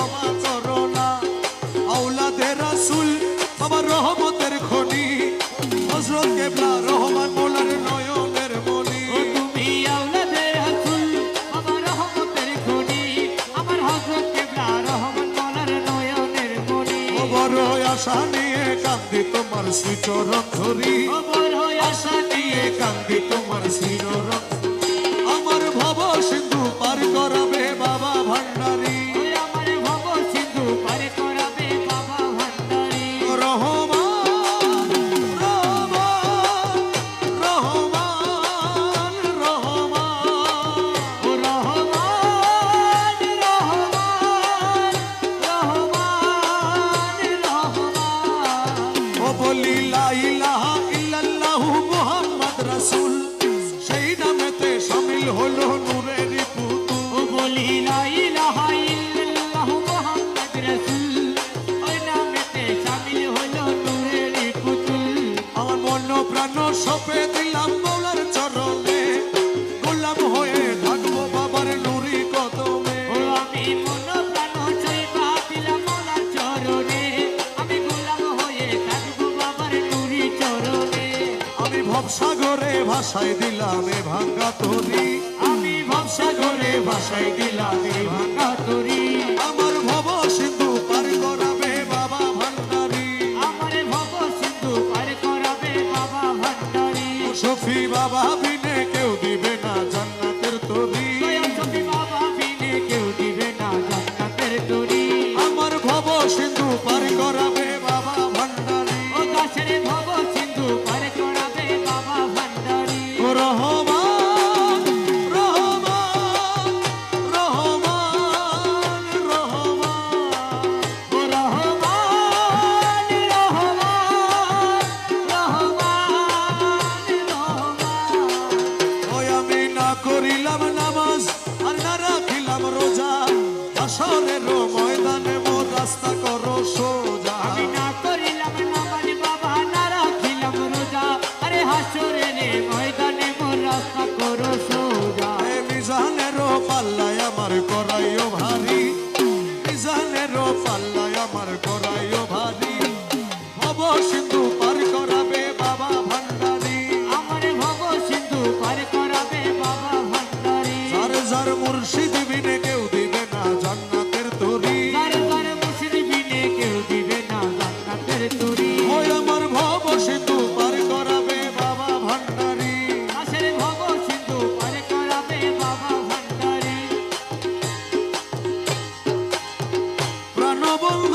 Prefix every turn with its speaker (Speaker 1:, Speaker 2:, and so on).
Speaker 1: ক্ষমা করো না আউলাদের রাসূল বাবা রহমতের খনি। হযরত কেবলা রহমান মোলার নয়নের মনি
Speaker 2: তুমি আওলাদে রাসূল আমার রহমতের খনি। আমার হযরত কেবলা রহমান মোলার নয়নের মনি
Speaker 1: ও বড় আশা নিয়ে কান্দি তোমার শ্রীচরণ ধরি।
Speaker 2: ও বড় আশা নিয়ে
Speaker 1: কান্দি তোমার শ্রীচরণ বলি লা ইলাহা ইল্লাল্লাহু মুহাম্মদ রাসূল। সেই নামেতে শামিল হলো নূরের পুতুল।
Speaker 2: বলি লা ইলাহা ইল্লাল্লাহু মুহাম্মদ রাসূল। ওই নামেতে শামিল হলো নূরের পুতুল।
Speaker 1: আমার মন প্রাণ সপে দিলাম ভবসাগরে ভাসাই দিলাম এ ভাঙ্গা তরি।
Speaker 2: আমি ভবসাগরে ভাসাই দিলাম এ ভাঙ্গা তরি।
Speaker 1: আমার ভব সিন্ধু পার করাবে বাবা ভান্ডারি।
Speaker 2: আমার ভব সিন্ধু পার করাবে বাবা ভান্ডারি।
Speaker 1: সফি বাবা করিলাম রাখিলাম রোজা আসরের ময়দানে মোর রাস্তা করো যার মুর্শিদ বিনে কেউ দিবে না জান্নাতের তরি।
Speaker 2: তার তার মুসলিমিনে কেউ দিবে না জান্নাতের তরি।
Speaker 1: ওই আমার ভব সিন্ধু পার করাবে বাবা ভান্ডারী।
Speaker 2: আসের ভব সিন্ধু পার করাবে বাবা ভান্ডারী।
Speaker 1: প্রাণবন্ধুরে